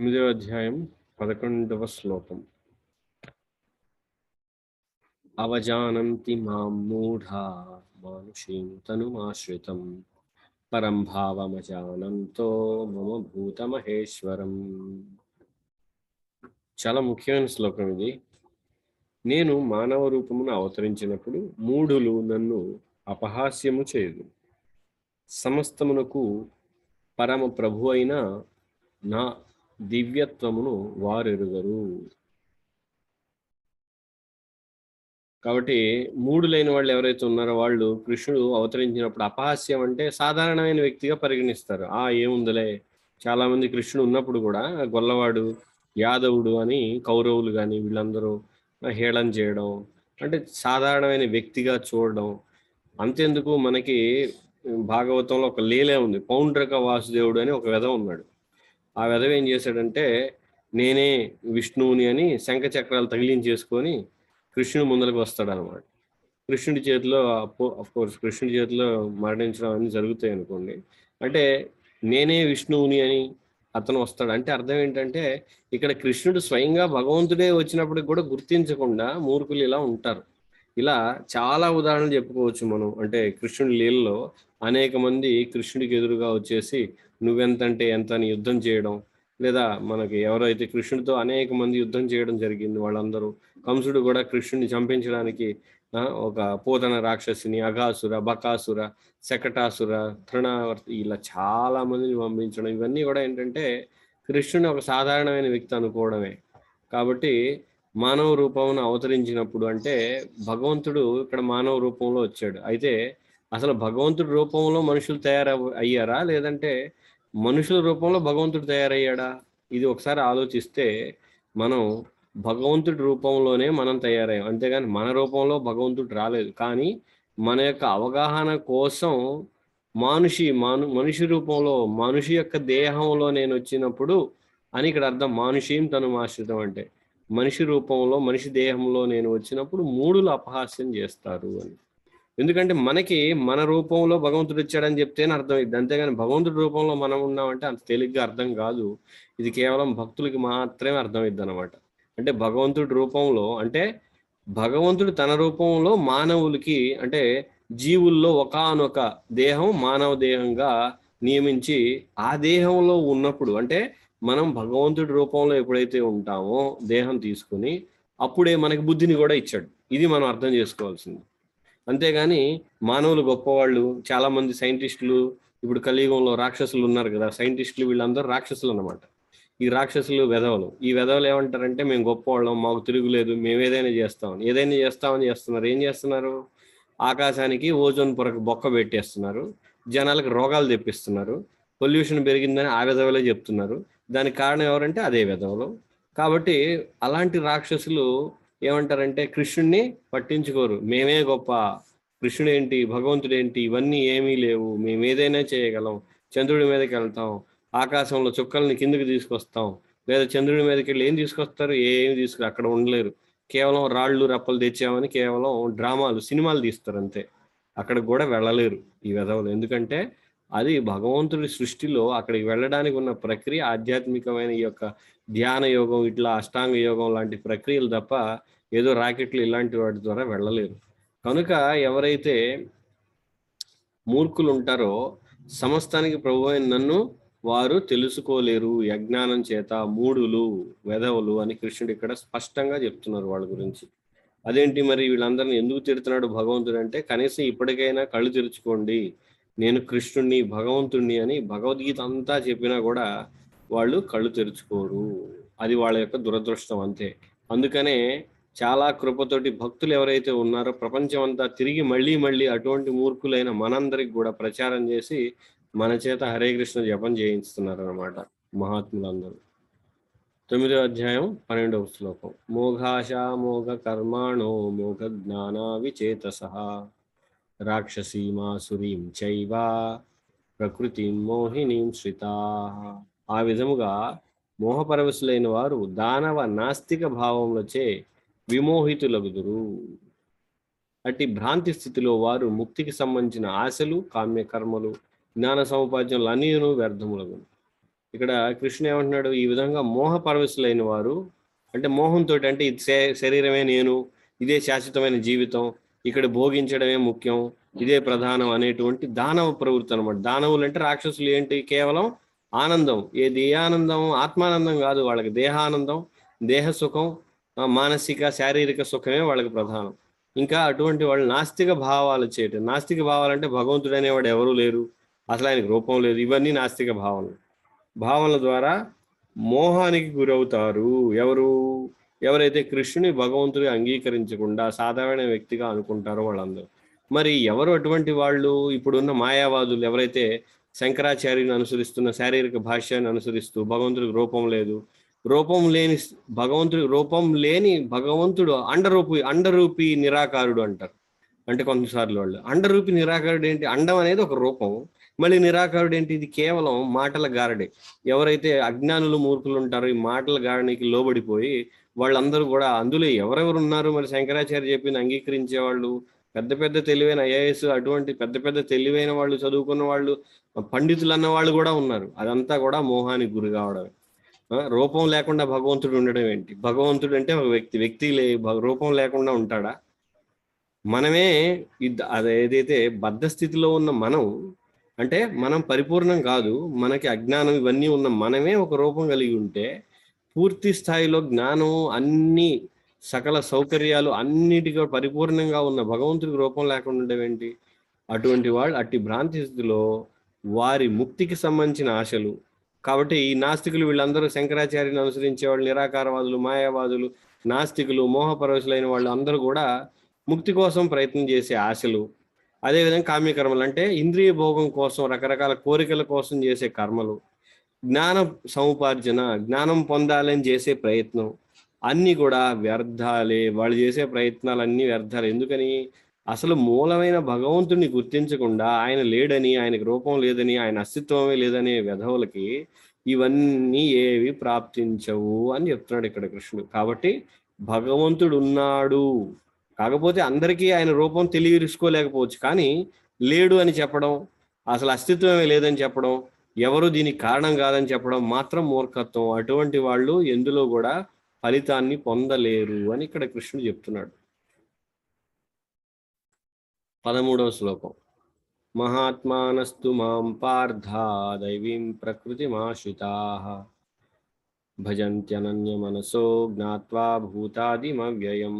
ఎనిమిదవ అధ్యాయం పదకొండవ శ్లోకం. అవజానంతి మాం మూఢా మానుషీం తనుమాశ్రితం. పరం భావమజానంతో మమ భూతమహేశ్వరం. చాలా ముఖ్యమైన శ్లోకం ఇది. నేను మానవ రూపమును అవతరించినప్పుడు మూఢులు నన్ను అపహాస్యము చేయదు. సమస్తమునకు పరమ ప్రభు అయిన నా దివ్యత్వమును వారెరుగరు. కాబట్టి మూడు లేని వాళ్ళు ఎవరైతే ఉన్నారో వాళ్ళు కృష్ణుడు అవతరించినప్పుడు అపహాస్యం అంటే సాధారణమైన వ్యక్తిగా పరిగణిస్తారు. ఆ ఏముందిలే? చాలా మంది కృష్ణుడు ఉన్నప్పుడు కూడా గొల్లవాడు యాదవుడు అని కౌరవులు కానీ వీళ్ళందరూ హేళన చేయడం అంటే సాధారణమైన వ్యక్తిగా చూడడం అంతెందుకు మనకి భాగవతంలో ఒక లీలే ఉంది. పౌండ్రక వాసుదేవుడు అని ఒక వెధ ఉన్నాడు. ఆ వెధవ ఏం చేశాడంటే నేనే విష్ణువుని అని శంఖ చక్రాలు తగిలించేసుకొని కృష్ణుడు ముందరకు వస్తాడు అనమాట కృష్ణుడి చేతిలో కోర్స్ కృష్ణుడి చేతిలో మరణించడం అన్ని జరుగుతాయి అనుకోండి. అంటే నేనే విష్ణువుని అని అతను వస్తాడు. అంటే అర్థం ఏంటంటే ఇక్కడ కృష్ణుడు స్వయంగా భగవంతుడే వచ్చినప్పటికి కూడా గుర్తించకుండా మూర్ఖులు ఇలా ఉంటారు. ఇలా చాలా ఉదాహరణలు చెప్పుకోవచ్చు మనం. అంటే కృష్ణుడి లీలలో అనేక మంది కృష్ణుడికి ఎదురుగా వచ్చేసి నువ్వెంతంటే ఎంత అని యుద్ధం చేయడం లేదా మనకి ఎవరైతే కృష్ణుడితో అనేక మంది యుద్ధం చేయడం జరిగింది వాళ్ళందరూ కంసుడు కూడా కృష్ణుడిని చంపించడానికి ఒక పోతన రాక్షసిని అఘాసుర బకాసుర శకటాసుర తృణావర్తి ఇలా చాలా మందిని పంపించడం ఇవన్నీ కూడా ఏంటంటే కృష్ణుని ఒక సాధారణమైన వ్యక్తి అనుకోవడమే. కాబట్టి మానవ రూపమును అవతరించినప్పుడు అంటే భగవంతుడు ఇక్కడ మానవ రూపంలో వచ్చాడు. అయితే అసలు భగవంతుడి రూపంలో మనుషులు తయారు అయ్యారా? లేదంటే మనుషుల రూపంలో భగవంతుడు తయారయ్యాడా? ఇది ఒకసారి ఆలోచిస్తే మనం భగవంతుడి రూపంలోనే మనం తయారయ్యాం. అంతేగాని మన రూపంలో భగవంతుడు రాలేదు. కానీ మన యొక్క అవగాహన కోసం మానుషి మాను మనిషి రూపంలో మనిషి యొక్క దేహంలో నేను వచ్చినప్పుడు అని ఇక్కడ అర్థం మానుషీం తను ఆశ్రితం అంటే మనిషి రూపంలో మనిషి దేహంలో నేను వచ్చినప్పుడు మూడులు అపహాస్యం చేస్తారు అని. ఎందుకంటే మనకి మన రూపంలో భగవంతుడు వచ్చాడని చెప్తేనే అర్థమైంది. అంతేగాని భగవంతుడి రూపంలో మనం ఉన్నామంటే అంత తేలిగ్గా అర్థం కాదు. ఇది కేవలం భక్తులకి మాత్రమే అర్థమైద్ది అనమాట అంటే భగవంతుడి రూపంలో అంటే భగవంతుడు తన రూపంలో మానవులకి అంటే జీవుల్లో ఒకనొక దేహం మానవ దేహంగా నియమించి ఆ దేహంలో ఉన్నప్పుడు అంటే మనం భగవంతుడి రూపంలో ఎప్పుడైతే ఉంటామో దేహం తీసుకుని అప్పుడే మనకి బుద్ధిని కూడా ఇచ్చాడు. ఇది మనం అర్థం చేసుకోవాల్సింది. అంతేగాని మానవులు గొప్పవాళ్ళు చాలా మంది సైంటిస్టులు ఇప్పుడు కలియుగంలో రాక్షసులు ఉన్నారు కదా సైంటిస్టులు వీళ్ళందరూ రాక్షసులు అనమాట ఈ రాక్షసులు వెధవలు. ఈ వెధవలు ఏమంటారంటే మేము గొప్పవాళ్ళం మాకు తిరుగులేదు మేము ఏదైనా చేస్తాం. ఏదైనా చేస్తామని చేస్తున్నారు. ఏం చేస్తున్నారు? ఆకాశానికి ఓజోన్ పొరకు బొక్క పెట్టేస్తున్నారు. జనాలకు రోగాలు తెప్పిస్తున్నారు. పొల్యూషన్ పెరిగిందని ఆ విధవలే చెప్తున్నారు. దానికి కారణం ఎవరంటే అదే విధవలు. కాబట్టి అలాంటి రాక్షసులు ఏమంటారంటే కృష్ణుణ్ణి పట్టించుకోరు. మేమే గొప్ప. కృష్ణుడు ఏంటి భగవంతుడు ఏంటి ఇవన్నీ ఏమీ లేవు. మేము ఏదైనా చేయగలం. చంద్రుడి మీదకి వెళ్తాం. ఆకాశంలో చుక్కల్ని కిందకి తీసుకొస్తాం. లేదా చంద్రుడి మీదకి వెళ్ళి ఏం తీసుకొస్తారు? ఏమి తీసుకు అక్కడ ఉండలేరు. కేవలం రాళ్ళు రప్పలు తెచ్చామని కేవలం డ్రామాలు సినిమాలు తీస్తారు అంతే. అక్కడికి కూడా వెళ్ళలేరు ఈ విధవలు. ఎందుకంటే అది భగవంతుడి సృష్టిలో అక్కడికి వెళ్ళడానికి ఉన్న ప్రక్రియ ఆధ్యాత్మికమైన ఈ యొక్క ధ్యాన యోగం ఇట్లా అష్టాంగ యోగం లాంటి ప్రక్రియలు తప్ప ఏదో రాకెట్లు ఇలాంటి వాటి ద్వారా వెళ్ళలేరు. కనుక ఎవరైతే మూర్ఖులు ఉంటారో సమస్తానికి ప్రభు అయిన నన్ను వారు తెలుసుకోలేరు. యజ్ఞానం చేత మూడులు వెధవులు అని కృష్ణుడు ఇక్కడ స్పష్టంగా చెప్తున్నారు వాళ్ళ గురించి. అదేంటి మరి వీళ్ళందరిని ఎందుకు తిడుతున్నాడు భగవంతుడు అంటే కనీసం ఇప్పటికైనా కళ్ళు తెరుచుకోండి. నేను కృష్ణుణ్ణి భగవంతుణ్ణి అని భగవద్గీత అంతా చెప్పినా కూడా వాళ్ళు కళ్ళు తెరుచుకోరు. అది వాళ్ళ యొక్క దురదృష్టం అంతే. అందుకనే చాలా కృపతోటి భక్తులు ఎవరైతే ఉన్నారో ప్రపంచం అంతా తిరిగి మళ్ళీ మళ్ళీ అటువంటి మూర్ఖులైన మనందరికి కూడా ప్రచారం చేసి మన చేత హరే కృష్ణ జపం చేయిస్తున్నారు అనమాట మహాత్ములందరూ. తొమ్మిదో అధ్యాయం పన్నెండవ శ్లోకం. మోఘాశ మోఘ కర్మాణో మోఘ జ్ఞానా విచేతస రాక్షసీమాసురీం చైవ ప్రకృతి మోహినీం శ్రితా. ఆ విధముగా మోహపరవశులైన వారు దానవ నాస్తిక భావములచే విమోహితులగుదురు. అట్టి భ్రాంతి స్థితిలో వారు ముక్తికి సంబంధించిన ఆశలు కామ్య కర్మలు జ్ఞాన సముపార్జనలు అన్నీను వ్యర్థములగు ఇక్కడ కృష్ణ ఏమంటున్నాడు? ఈ విధంగా మోహ పరవశులైన వారు అంటే మోహంతో అంటే ఇది శరీరమే నేను ఇదే శాశ్వతమైన జీవితం ఇక్కడ భోగించడమే ముఖ్యం ఇదే ప్రధానం అనేటువంటి దానవ ప్రవృత్తి అనమాట దానవులు అంటే రాక్షసులు ఏంటి? కేవలం ఆనందం. ఏ దేహానందం? ఆత్మానందం కాదు. వాళ్ళకి దేహానందం దేహ సుఖం మానసిక శారీరక సుఖమే వాళ్ళకి ప్రధానం. ఇంకా అటువంటి వాళ్ళు నాస్తిక భావాలు చేయటం. నాస్తిక భావాలంటే భగవంతుడు అనేవాడు ఎవరూ లేరు. అసలు ఆయనకు రూపం లేదు. ఇవన్నీ నాస్తిక భావనలు. భావనల ద్వారా మోహానికి గురవుతారు. ఎవరు? ఎవరైతే కృష్ణుని భగవంతుడి అంగీకరించకుండా సాధారణ వ్యక్తిగా అనుకుంటారో వాళ్ళందరూ. మరి ఎవరు అటువంటి వాళ్ళు? ఇప్పుడున్న మాయావాదులు ఎవరైతే శంకరాచార్యుని అనుసరిస్తున్న శారీరక భాష్యాన్ని అనుసరిస్తూ భగవంతుడికి రూపం లేదు. రూపం లేని భగవంతుడి రూపం లేని భగవంతుడు అండరూపి అండరూపి నిరాకారుడు అంటారు. అంటే కొంతసార్లు వాళ్ళు. అండరూపి నిరాకారుడు ఏంటి? అండం అనేది ఒక రూపం. మళ్ళీ నిరాకారుడు ఏంటి? ఇది కేవలం మాటల గారడే. ఎవరైతే అజ్ఞానులు మూర్ఖులు ఉంటారో ఈ మాటల గారడికి లోబడిపోయి వాళ్ళందరూ కూడా అందులో ఎవరెవరు ఉన్నారు? మరి శంకరాచార్య చెప్పింది అంగీకరించే వాళ్ళు పెద్ద పెద్ద తెలివైన ఐఏఎస్ అటువంటి పెద్ద పెద్ద తెలివైన వాళ్ళు చదువుకున్న వాళ్ళు పండితులు అన్న వాళ్ళు కూడా ఉన్నారు. అదంతా కూడా మోహానికి గురి కావడమే. రూపం లేకుండా భగవంతుడు ఉండడం ఏంటి? భగవంతుడు అంటే ఒక వ్యక్తి. వ్యక్తి లే రూపం లేకుండా ఉంటాడా? మనమే అది ఏదైతే బద్ధ స్థితిలో ఉన్న మనం అంటే మనం పరిపూర్ణం కాదు మనకి అజ్ఞానం ఇవన్నీ ఉన్న మనమే ఒక రూపం కలిగి ఉంటే పూర్తి స్థాయిలో జ్ఞానం అన్నీ సకల సౌకర్యాలు అన్నిటిగా పరిపూర్ణంగా ఉన్న భగవంతుడికి రూపం లేకుండా ఉండేవేంటి ఏంటి? అటువంటి వాళ్ళు అట్టి భ్రాంతి స్థితిలో వారి ముక్తికి సంబంధించిన ఆశలు. కాబట్టి ఈ నాస్తికులు వీళ్ళందరూ శంకరాచార్యని అనుసరించే వాళ్ళు నిరాకారవాదులు మాయావాదులు నాస్తికులు మోహపరవశులైన వాళ్ళు అందరూ కూడా ముక్తి కోసం ప్రయత్నం చేసే ఆశలు. అదేవిధంగా కామ్యకర్మలు అంటే ఇంద్రియ భోగం కోసం రకరకాల కోరికల కోసం చేసే కర్మలు. జ్ఞాన సముపార్జన జ్ఞానం పొందాలని చేసే ప్రయత్నం. అన్నీ కూడా వ్యర్థాలే. వాళ్ళు చేసే ప్రయత్నాలు అన్నీ వ్యర్థాలు. ఎందుకని? అసలు మూలమైన భగవంతుడిని గుర్తించకుండా ఆయన లేడని ఆయనకు రూపం లేదని ఆయన అస్తిత్వమే లేదనే విధవులకి ఇవన్నీ ఏవి ప్రాప్తించవు అని చెప్తున్నాడు ఇక్కడ కృష్ణుడు. కాబట్టి భగవంతుడు ఉన్నాడు కాకపోతే అందరికీ ఆయన రూపం తెలియరుచుకోలేకపోవచ్చు కానీ లేడు అని చెప్పడం అసలు అస్తిత్వమే లేదని చెప్పడం ఎవరు దీనికి కారణం కాదని చెప్పడం మాత్రం మూర్ఖత్వం. అటువంటి వాళ్ళు ఎందులో కూడా ఫలితాన్ని పొందలేరు అని ఇక్కడ కృష్ణుడు చెప్తున్నాడు. పదమూడవ శ్లోకం. మహాత్మానస్తు మాం పార్థ దైవీం ప్రకృతిమాశ్రితా. భజంత్యనన్య మనసో జ్ఞాత్వా భూతాదిమవ్యయం.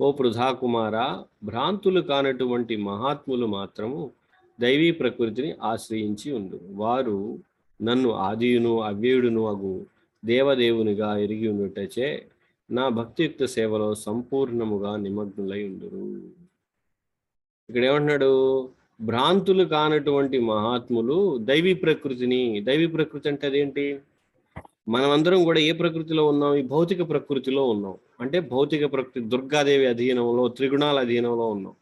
ఓ పృథాకుమార భ్రాంతులు కానటువంటి మహాత్ములు మాత్రము దైవీ ప్రకృతిని ఆశ్రయించి ఉండు. వారు నన్ను ఆదియును అవ్యయుడును అగు. దేవదేవునిగా ఎరిగి ఉండుటచే నా భక్తియుక్త సేవలో సంపూర్ణముగా నిమగ్నులై ఉండురు ఇక్కడ ఏమంటున్నాడు భ్రాంతులు కానటువంటి మహాత్ములు దైవీ ప్రకృతిని దైవీ ప్రకృతి అంటే అదేంటి? మనమందరం కూడా ఏ ప్రకృతిలో ఉన్నాం? ఈ భౌతిక ప్రకృతిలో ఉన్నాం. అంటే భౌతిక ప్రకృతి దుర్గాదేవి అధీనంలో త్రిగుణాల అధీనంలో ఉన్నాం.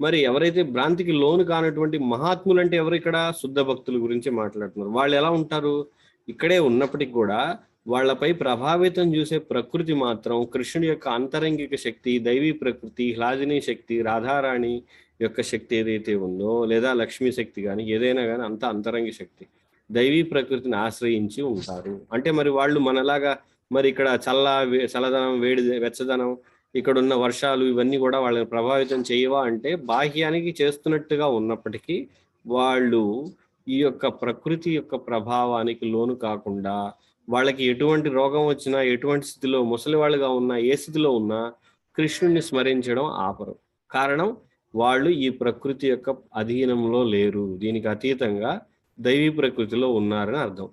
మరి ఎవరైతే భ్రాంతికి లోను కానటువంటి మహాత్ములు అంటే ఎవరు ఇక్కడ? శుద్ధ భక్తుల గురించి మాట్లాడుతున్నారు. వాళ్ళు ఎలా ఉంటారు? ఇక్కడే ఉన్నప్పటికీ కూడా వాళ్ళపై ప్రభావితం చూసే ప్రకృతి మాత్రం కృష్ణుడి యొక్క అంతరంగిక శక్తి దైవీ ప్రకృతి హ్లాదిని శక్తి రాధారాణి యొక్క శక్తి ఏదైతే ఉందో లేదా లక్ష్మీ శక్తి కానీ ఏదైనా కానీ అంత అంతరంగ శక్తి దైవీ ప్రకృతిని ఆశ్రయించి ఉంటారు. అంటే మరి వాళ్ళు మనలాగా మరి ఇక్కడ చల్ల వే- చల్లదనం వేడి వెచ్చదనం ఇక్కడ ఉన్న వర్షాలు ఇవన్నీ కూడా వాళ్ళని ప్రభావితం చేయవా అంటే బాహ్యానికి చేస్తున్నట్టుగా ఉన్నప్పటికీ వాళ్ళు ఈ యొక్క ప్రకృతి యొక్క ప్రభావానికి లోను కాకుండా వాళ్ళకి ఎటువంటి రోగం వచ్చినా ఎటువంటి స్థితిలో ముసలి వాళ్ళుగా ఉన్నా ఏ స్థితిలో ఉన్నా కృష్ణుణ్ణి స్మరించడం ఆపరు. కారణం వాళ్ళు ఈ ప్రకృతి యొక్క అధీనంలో లేరు. దీనికి అతీతంగా దైవీ ప్రకృతిలో ఉన్నారని అర్థం.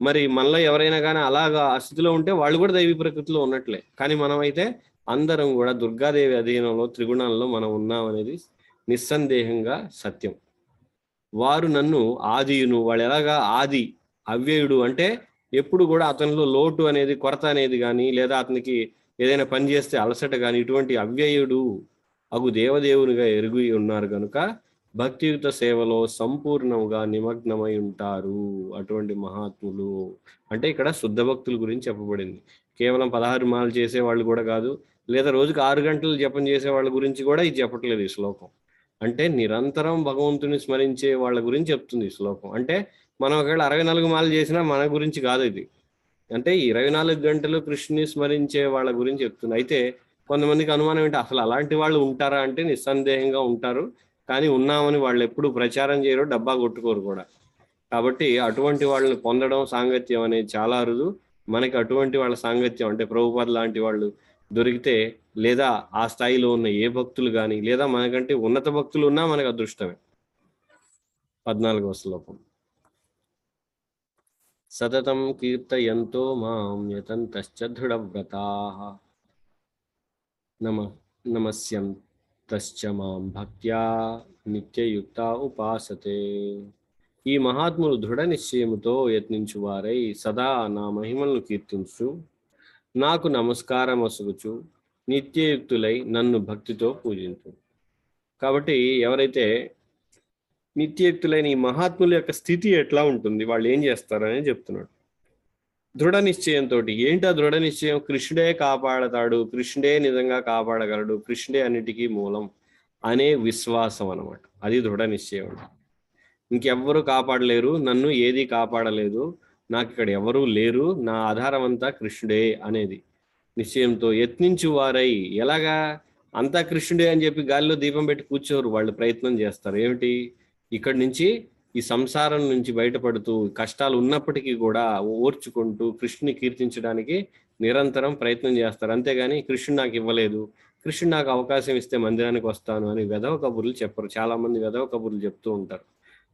మరి మనలో ఎవరైనా కానీ అలాగా ఆ స్థితిలో ఉంటే వాళ్ళు కూడా దైవీ ప్రకృతిలో ఉన్నట్లే. కానీ మనమైతే అందరం కూడా దుర్గాదేవి అధీనంలో త్రిగుణంలో మనం ఉన్నాం అనేది నిస్సందేహంగా సత్యం. వారు నన్ను ఆదియును వాళ్ళు ఎలాగా ఆది అవ్యయుడు అంటే ఎప్పుడు కూడా అతనిలో లోటు అనేది కొరత అనేది కానీ లేదా అతనికి ఏదైనా పని చేస్తే అలసట కానీ ఇటువంటి అవ్యయుడు అగు దేవదేవునిగా ఎరుగు ఉన్నారు కనుక భక్తియుత సేవలో సంపూర్ణంగా నిమగ్నమై ఉంటారు అటువంటి మహాత్ములు. అంటే ఇక్కడ శుద్ధ భక్తుల గురించి చెప్పబడింది. కేవలం పదహారు మాలు చేసే వాళ్ళు కూడా కాదు లేదా రోజుకి ఆరు గంటలు జపం చేసే వాళ్ళ గురించి కూడా ఇది చెప్పట్లేదు ఈ శ్లోకం. అంటే నిరంతరం భగవంతుని స్మరించే వాళ్ళ గురించి చెప్తుంది ఈ శ్లోకం. అంటే మనం ఒకవేళ అరవై నాలుగు మాలు చేసినా మన గురించి కాదు ఇది. అంటే ఇరవై నాలుగు గంటలు కృష్ణుని స్మరించే వాళ్ళ గురించి చెప్తుంది అయితే కొంతమందికి అనుమానం ఏంటి? అసలు అలాంటి వాళ్ళు ఉంటారా అంటే నిస్సందేహంగా ఉంటారు. కానీ ఉన్నామని వాళ్ళు ఎప్పుడు ప్రచారం చేయరు డబ్బా కొట్టుకోరు కూడా. కాబట్టి అటువంటి వాళ్ళని పొందడం సాంగత్యం అనేది చాలా అరుదు. మనకి అటువంటి వాళ్ళ సాంగత్యం అంటే ప్రభుపాద లాంటి వాళ్ళు దొరికితే లేదా ఆ స్థాయిలో ఉన్న ఏ భక్తులు కానీ లేదా మనకంటే ఉన్నత భక్తులు ఉన్నా మనకు అదృష్టమే. పద్నాలుగవ శ్లోకం. సతతం కీర్తయంతో మాం యతంతశ్చ దృఢవ్రతా నమ నమస్యం తశ్చ మాం భక్త్యా నిత్యయుక్త ఉపాసతే. ఈ మహాత్ములు దృఢ నిశ్చయముతో యత్నించు వారై సదా నా మహిమలను కీర్తించు. నాకు నమస్కారం అసుగుచు నిత్యయుక్తులై నన్ను భక్తితో పూజించు. కాబట్టి ఎవరైతే నిత్యయుక్తులైన ఈ మహాత్ముల యొక్క స్థితి ఎట్లా ఉంటుంది? వాళ్ళు ఏం చేస్తారని చెప్తున్నాడు. దృఢ నిశ్చయంతో ఏంటి దృఢ నిశ్చయం? కృష్ణుడే కాపాడతాడు కృష్ణుడే నిజంగా కాపాడగలడు కృష్ణుడే అన్నిటికీ మూలం అనే విశ్వాసం అన్నమాట. అది దృఢ నిశ్చయం ఇంకెవ్వరు కాపాడలేరు నన్ను ఏది కాపాడలేదు నాకు ఇక్కడ ఎవరూ లేరు నా ఆధారం అంతా కృష్ణుడే అనేది. నిశ్చయంతో యత్నించు వారై ఎలాగా? అంతా కృష్ణుడే అని చెప్పి గాలిలో దీపం పెట్టి కూర్చోరు వాళ్ళు ప్రయత్నం చేస్తారు. ఏమిటి? ఇక్కడి నుంచి ఈ సంసారం నుంచి బయటపడుతూ కష్టాలు ఉన్నప్పటికీ కూడా ఓర్చుకుంటూ కృష్ణుని కీర్తించడానికి నిరంతరం ప్రయత్నం చేస్తారు. అంతేగాని కృష్ణుడు నాకు ఇవ్వలేదు. కృష్ణుడు నాకు అవకాశం ఇస్తే మందిరానికి వస్తాను అని వెధవ కబుర్లు చెప్పరు. చాలా మంది వెధవ కబుర్లు చెప్తూ ఉంటారు.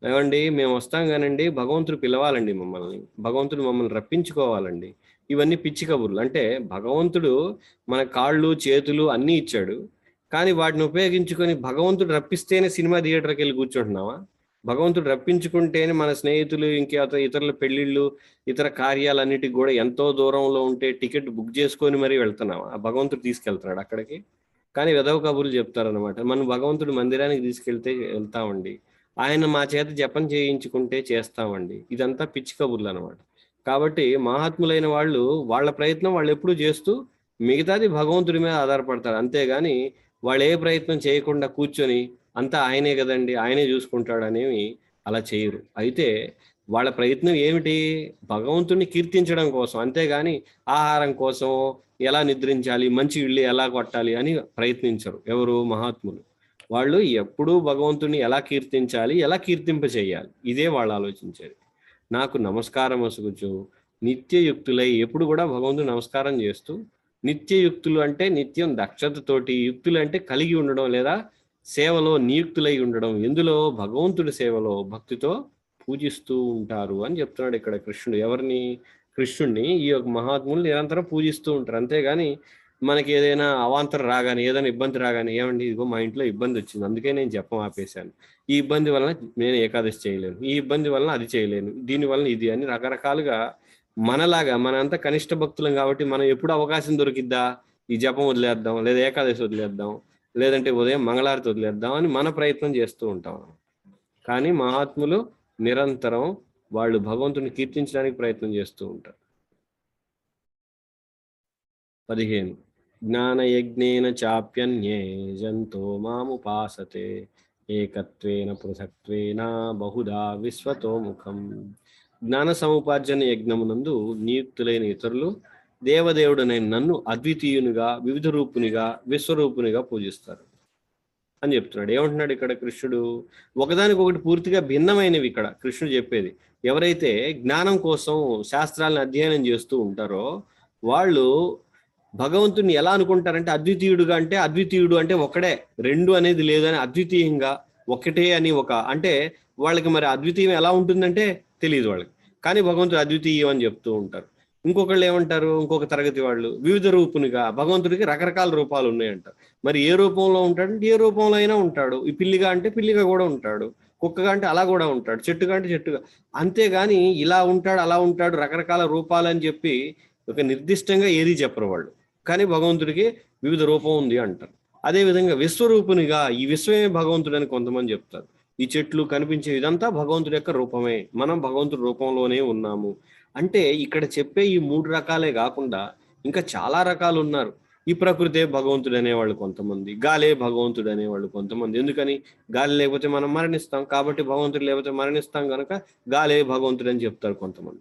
ఏమండి మేము వస్తాం కానండి భగవంతుడు పిలవాలండి మమ్మల్ని. భగవంతుడు మమ్మల్ని రప్పించుకోవాలండి. ఇవన్నీ పిచ్చి కబుర్లు. అంటే భగవంతుడు మన కాళ్ళు చేతులు అన్నీ ఇచ్చాడు. కానీ వాటిని ఉపయోగించుకొని భగవంతుడు రప్పిస్తేనే సినిమా థియేటర్కి వెళ్ళి కూర్చుంటున్నావా? భగవంతుడు రప్పించుకుంటేనే మన స్నేహితులు ఇంకా ఇతరుల పెళ్ళిళ్ళు ఇతర కార్యాలన్నిటికి కూడా ఎంతో దూరంలో ఉంటే టికెట్ బుక్ చేసుకొని మరీ వెళ్తున్నావా? ఆ భగవంతుడు తీసుకెళ్తున్నాడు అక్కడికి. కానీ వెదవ కబుర్లు చెప్తారనమాట మనం భగవంతుడు మందిరానికి తీసుకెళ్తే వెళ్తామండి. ఆయన మా చేత జపం చేయించుకుంటే చేస్తామండి. ఇదంతా పిచ్చి కబుర్లు అనమాట కాబట్టి మహాత్ములైన వాళ్ళు వాళ్ళ ప్రయత్నం వాళ్ళు ఎప్పుడు చేస్తూ మిగతాది భగవంతుడి మీద ఆధారపడతారు. అంతేగాని వాళ్ళు ఏ ప్రయత్నం చేయకుండా కూర్చొని అంతా ఆయనే కదండి ఆయనే చూసుకుంటాడనేవి అలా చేయరు. అయితే వాళ్ళ ప్రయత్నం ఏమిటి? భగవంతుడిని కీర్తించడం కోసం అంతేగాని ఆహారం కోసం ఎలా నిద్రించాలి మంచి ఇల్లు ఎలా కొట్టాలి అని ప్రయత్నించరు ఎవరు మహాత్ములు. వాళ్ళు ఎప్పుడూ భగవంతుని ఎలా కీర్తించాలి ఎలా కీర్తింప చేయాలి ఇదే వాళ్ళు ఆలోచించేది. నాకు నమస్కారం అసుగుచు నిత్యయుక్తులై ఎప్పుడు కూడా భగవంతుడు నమస్కారం చేస్తూ నిత్యయుక్తులు అంటే నిత్యం దక్షతతోటి యుక్తులు అంటే కలిగి ఉండడం లేదా సేవలో నియుక్తులై ఉండడం. ఎందులో? భగవంతుడి సేవలో భక్తితో పూజిస్తూ ఉంటారు అని చెప్తున్నాడు ఇక్కడ కృష్ణుడు. ఎవరిని? కృష్ణుడిని ఈ యొక్క మహాత్ములు నిరంతరం పూజిస్తూ ఉంటారు. అంతేగాని మనకి ఏదైనా అవాంతరం రాగానే ఏదైనా ఇబ్బంది రాగానే ఏమండి ఇదిగో మా ఇంట్లో ఇబ్బంది వచ్చింది అందుకే నేను జపం ఆపేశాను. ఈ ఇబ్బంది వలన నేను ఏకాదశి చేయలేను. ఈ ఇబ్బంది వలన అది చేయలేను. దీని వలన ఇది అని రకరకాలుగా మనలాగా మనంతా కనిష్ట భక్తులం కాబట్టి మనం ఎప్పుడు అవకాశం దొరికిద్దా? ఈ జపం వదిలేద్దాం లేదా ఏకాదశి వదిలేద్దాం లేదంటే ఉదయం మంగళారతి వదిలేద్దాం అని మన ప్రయత్నం చేస్తూ ఉంటాం. కానీ మహాత్ములు నిరంతరం వాళ్ళు భగవంతుని కీర్తించడానికి ప్రయత్నం చేస్తూ ఉంటారు. పదిహేను. జ్ఞానయజ్ఞేన చాప్యన్యే జంతో మాముపాసతే ఏకత్వేన పృథక్వేన బహుదా విశ్వతో ముఖం జ్ఞాన సముపార్జన యజ్ఞమునందు నియుక్తులైన ఇతరులు దేవదేవుడనైన నన్ను అద్వితీయునిగా వివిధ రూపునిగా విశ్వరూపునిగా పూజిస్తారు. అని చెప్తున్నాడు. ఏమంటున్నాడు ఇక్కడ కృష్ణుడు? ఒకదానికొకటి పూర్తిగా భిన్నమైనవి ఇక్కడ. కృష్ణుడు చెప్పేది ఎవరైతే జ్ఞానం కోసం శాస్త్రాలను అధ్యయనం చేస్తూ ఉంటారో వాళ్ళు భగవంతుని ఎలా అనుకుంటారంటే అద్వితీయుడుగా అంటే అద్వితీయుడు అంటే ఒకడే. రెండు అనేది లేదని అద్వితీయంగా ఒకటే అని ఒక అంటే వాళ్ళకి మరి అద్వితీయం ఎలా ఉంటుందంటే తెలియదు వాళ్ళకి. కానీ భగవంతుడు అద్వితీయం అని చెప్తూ ఉంటారు. ఇంకొకళ్ళు ఏమంటారు? ఇంకొక తరగతి వాళ్ళు వివిధ రూపునిగా భగవంతుడికి రకరకాల రూపాలు ఉన్నాయంటారు. మరి ఏ రూపంలో ఉంటాడు? అంటే ఏ రూపంలో అయినా ఉంటాడు. ఈ పిల్లిగా అంటే పిల్లిగా కూడా ఉంటాడు. కుక్కగా అంటే అలా కూడా ఉంటాడు. చెట్టుగా అంటే చెట్టుగా. అంతేగాని ఇలా ఉంటాడు అలా ఉంటాడు రకరకాల రూపాలని చెప్పి ఒక నిర్దిష్టంగా ఏది చెప్పరు వాళ్ళు. కానీ భగవంతుడికి వివిధ రూపం ఉంది అంటారు. అదే విధంగా విశ్వరూపునిగా ఈ విశ్వమే భగవంతుడు అని కొంతమంది చెప్తారు. ఈ చెట్లు కనిపించే ఇదంతా భగవంతుడి యొక్క రూపమే. మనం భగవంతుడి రూపంలోనే ఉన్నాము. అంటే ఇక్కడ చెప్పే ఈ మూడు రకాలే కాకుండా ఇంకా చాలా రకాలు ఉన్నారు. ఈ ప్రకృతే భగవంతుడు అనేవాళ్ళు కొంతమంది గాలే భగవంతుడు అనేవాళ్ళు కొంతమంది. ఎందుకని? గాలి లేకపోతే మనం మరణిస్తాం. కాబట్టి భగవంతుడు లేకపోతే మరణిస్తాం కనుక గాలే భగవంతుడు అని చెప్తారు కొంతమంది.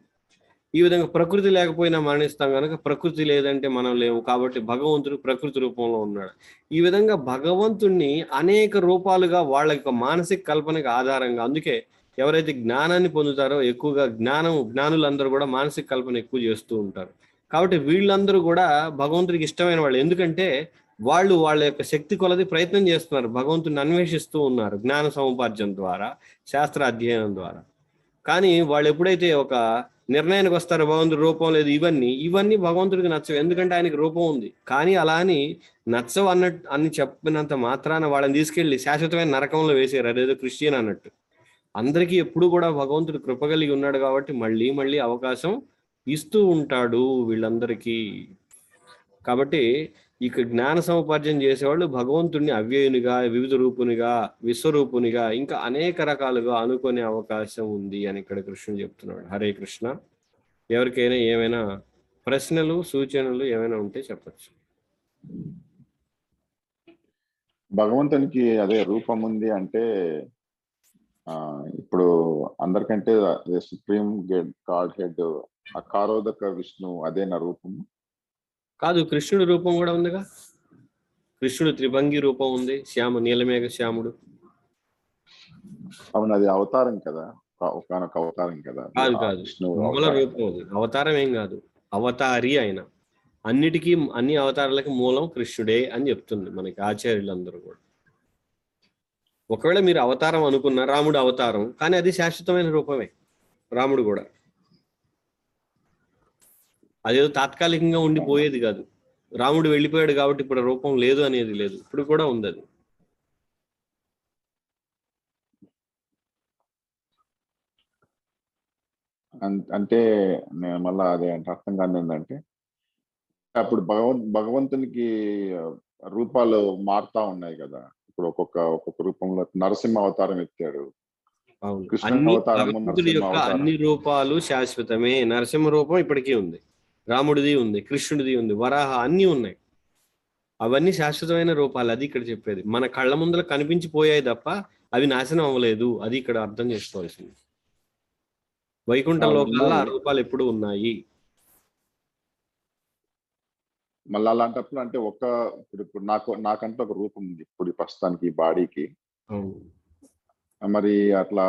ఈ విధంగా ప్రకృతి లేకపోయినా మరణిస్తాం కనుక ప్రకృతి లేదంటే మనం లేవు కాబట్టి భగవంతుడు ప్రకృతి రూపంలో ఉన్నాడు. ఈ విధంగా భగవంతుణ్ణి అనేక రూపాలుగా వాళ్ళ యొక్క మానసిక కల్పనకు ఆధారంగా అందుకే ఎవరైతే జ్ఞానాన్ని పొందుతారో ఎక్కువగా జ్ఞానం జ్ఞానులందరూ కూడా మానసిక కల్పన ఎక్కువ చేస్తూ ఉంటారు. కాబట్టి వీళ్ళందరూ కూడా భగవంతుడికి ఇష్టమైన వాళ్ళు. ఎందుకంటే వాళ్ళు వాళ్ళ యొక్క శక్తి కొలది ప్రయత్నం చేస్తున్నారు. భగవంతుని అన్వేషిస్తూ ఉన్నారు జ్ఞాన సముపార్జన ద్వారా శాస్త్ర అధ్యయనం ద్వారా. కానీ వాళ్ళు ఎప్పుడైతే ఒక నిర్ణయానికి వస్తారో భగవంతుడి రూపం లేదు ఇవన్నీ ఇవన్నీ భగవంతుడికి నచ్చవు. ఎందుకంటే ఆయనకి రూపం ఉంది. కానీ అలా అని నచ్చవు అన్నట్టు అని చెప్పినంత మాత్రాన వాళ్ళని తీసుకెళ్ళి శాశ్వతమైన నరకంలో వేసారు అదేదో క్రిస్టియన్ అన్నట్టు. అందరికీ ఎప్పుడు కూడా భగవంతుడు కృప కలిగి ఉన్నాడు కాబట్టి మళ్ళీ మళ్ళీ అవకాశం ఇస్తూ ఉంటాడు వీళ్ళందరికీ. కాబట్టి ఇక జ్ఞాన సముపార్జన చేసేవాళ్ళు భగవంతుడిని అవ్యయునిగా వివిధ రూపునిగా విశ్వరూపునిగా ఇంకా అనేక రకాలుగా అనుకునే అవకాశం ఉంది అని ఇక్కడ కృష్ణుడు చెప్తున్నాడు. హరే కృష్ణ. ఎవరికైనా ఏమైనా ప్రశ్నలు సూచనలు ఏమైనా ఉంటే చెప్పచ్చు. భగవంతునికి అదే రూపం ఉంది అంటే ఆ ఇప్పుడు అందరికంటే సుప్రీం గెడ్ గాడ్ హెడ్ అకారోదక విష్ణు అదే నా రూపం. కాదు కృష్ణుడి రూపం కూడా ఉందిగా? కృష్ణుడు త్రిభంగి రూపం ఉంది శ్యామ నీలమేఘ శ్యాముడు. అవును అది అవతారం కదా? ఒకనొక అవతారం కదా? కాదు కాదు. మూల. రూపం అది. అవతారం ఏం కాదు. అవతారి ఆయన అన్నిటికీ అన్ని అవతారాలకి మూలం కృష్ణుడే అని చెప్తుంది మనకి ఆచార్యులందరూ కూడా. ఒకవేళ మీరు అవతారం అనుకున్న రాముడు అవతారం కానీ అది శాశ్వతమైన రూపమే. రాముడు కూడా. అదేదో తాత్కాలికంగా ఉండిపోయేది కాదు. రాముడు వెళ్ళిపోయాడు కాబట్టి ఇప్పుడు రూపం లేదు అనేది లేదు. ఇప్పుడు కూడా ఉంది అది. అంటే నేను మళ్ళా అదే అంటే అర్థం కాని ఏంటంటే అప్పుడు భగవంత్ భగవంతునికి రూపాలు మారుతా ఉన్నాయి కదా. ఇప్పుడు ఒక్కొక్క ఒక్కొక్క రూపంలో నరసింహ అవతారం ఎత్తాడు. అన్ని రూపాలు శాశ్వతమే. నరసింహ రూపం ఇప్పటికీ ఉంది. రాముడిది ఉంది కృష్ణుడిది ఉంది వరాహ అన్ని ఉన్నాయి అవన్నీ శాశ్వతమైన రూపాలు అది ఇక్కడ చెప్పేది మన కళ్ళ ముందర కనిపించిపోయాయి తప్ప అవి నాశనం అవ్వలేదు అది ఇక్కడ అర్థం చేసుకోవాల్సింది వైకుంఠంలో. కల్లా ఆ రూపాలు ఎప్పుడు ఉన్నాయి మళ్ళీ అలాంటప్పుడు అంటే ఒక ఇప్పుడు ఇప్పుడు నాకు నాకంటే ఒక రూపం ఉంది ఇప్పుడు ప్రస్తుతానికి ఈ బాడీకి. మరి అట్లా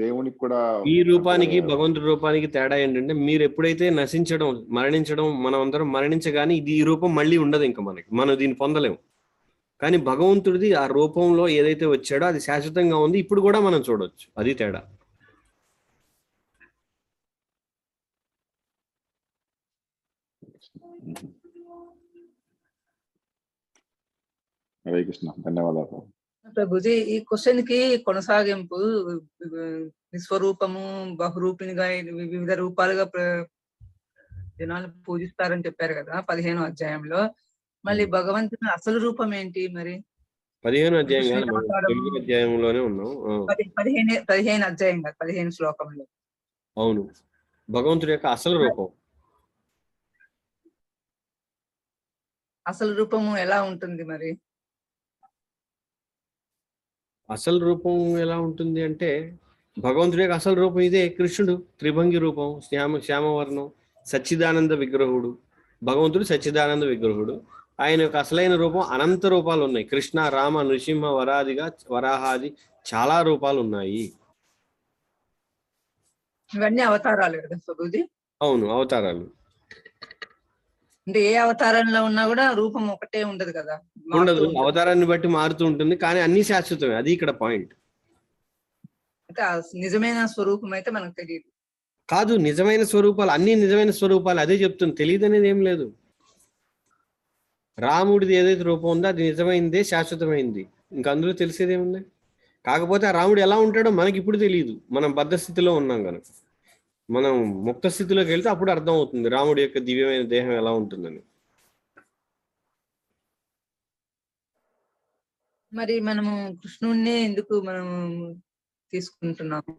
దేవునికి కూడా ఈ రూపానికి భగవంతుడి రూపానికి తేడా ఏంటంటే మీరు ఎప్పుడైతే నశించడం మరణించడం మనం అందరం మరణించగానే ఇది ఈ రూపం మళ్ళీ ఉండదు ఇంకా మనకి. మనం దీన్ని పొందలేము కానీ భగవంతుడిది ఆ రూపంలో ఏదైతే వచ్చాడో అది శాశ్వతంగా ఉంది. ఇప్పుడు కూడా మనం చూడొచ్చు. అది తేడా. హరే కృష్ణ. ధన్యవాదాలు. ప్రభుజీ ఈ క్వశ్చన్కి కొనసాగింపు విశ్వరూపము బహురూపినిగా వివిధ రూపాలుగా జనాలు పూజిస్తారని చెప్పారు కదా పదిహేను అధ్యాయంలో. మళ్ళీ భగవంతుని అసలు రూపం ఏంటి మరి? పదిహేను అధ్యాయం కాదు మనం కృష్ణ తొమ్మిది అధ్యాయంలోనే ఉన్నాం. పదిహేను పదిహేను అధ్యాయం కాదు పదిహేను శ్లోకంలో. అవును. భగవంతుడి యొక్క అసలు రూపం. అసలు రూపము ఎలా ఉంటుంది మరి? అసలు రూపం ఎలా ఉంటుంది అంటే భగవంతుడి యొక్క అసలు రూపం ఇదే కృష్ణుడు త్రిభంగి రూపం శ్యామ శ్యామవర్ణం సచ్చిదానంద విగ్రహుడు భగవంతుడు సచ్చిదానంద విగ్రహుడు. ఆయన యొక్క అసలైన రూపం అనంత రూపాలు ఉన్నాయి. కృష్ణ రామ నృసింహ వరాదిగా వరాహాది చాలా రూపాలు ఉన్నాయి. ఇవన్నీ అవతారాలు కదా అవును అవతారాలు. అంటే ఏ అవతారంలో ఉన్నా కూడా రూపం ఒకటే ఉండదు కదా? ఉండదు. అవతారాన్ని బట్టి మారుతూ ఉంటుంది. కానీ అన్ని శాశ్వతమే. అది ఇక్కడ పాయింట్. అంటే నిజమైన స్వరూపం అయితే మనకు తెలియదు. కాదు నిజమైన స్వరూపాలు అన్ని నిజమైన స్వరూపాలు అదే చెప్తుంది. తెలియదు అనేది ఏం లేదు. రాముడిది ఏదైతే రూపం ఉందో అది నిజమైందే శాశ్వతమైంది. ఇంకా అందులో తెలిసేది ఏముంది? కాకపోతే ఆ రాముడు ఎలా ఉంటాడో మనకి ఇప్పుడు తెలియదు మనం బద్ధ స్థితిలో ఉన్నాం కనుక మనం ముక్త స్థితిలోకి వెళ్తే అప్పుడు అర్థం అవుతుంది రాముడి యొక్క దివ్యమైన దేహం ఎలా ఉంటుందని. మరి మనము కృష్ణుడినే ఎందుకు మనం తీసుకుంటున్నాము?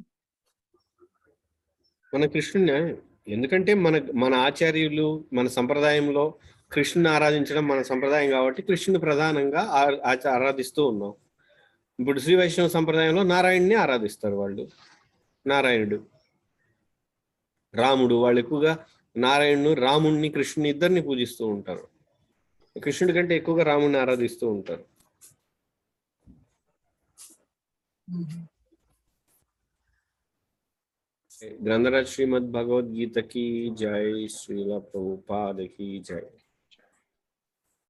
మన కృష్ణుని ఎందుకంటే మన మన ఆచార్యులు మన సంప్రదాయంలో కృష్ణుని ఆరాధించడం మన సంప్రదాయం కాబట్టి కృష్ణుని ప్రధానంగా ఆరాధిస్తూ ఉన్నాం. ఇప్పుడు శ్రీ వైష్ణవ సంప్రదాయంలో నారాయణ్ణి ఆరాధిస్తారు వాళ్ళు. నారాయణుడు. రాముడు వాళ్ళు ఎక్కువగా నారాయణుడు రాముణ్ణి కృష్ణుని ఇద్దరిని పూజిస్తూ ఉంటారు. కృష్ణుడి కంటే ఎక్కువగా రాముణ్ణి ఆరాధిస్తూ ఉంటారు. ग्रंथराज श्रीमद भगवद गीता की जय श्रीला प्रभुपाद की जय।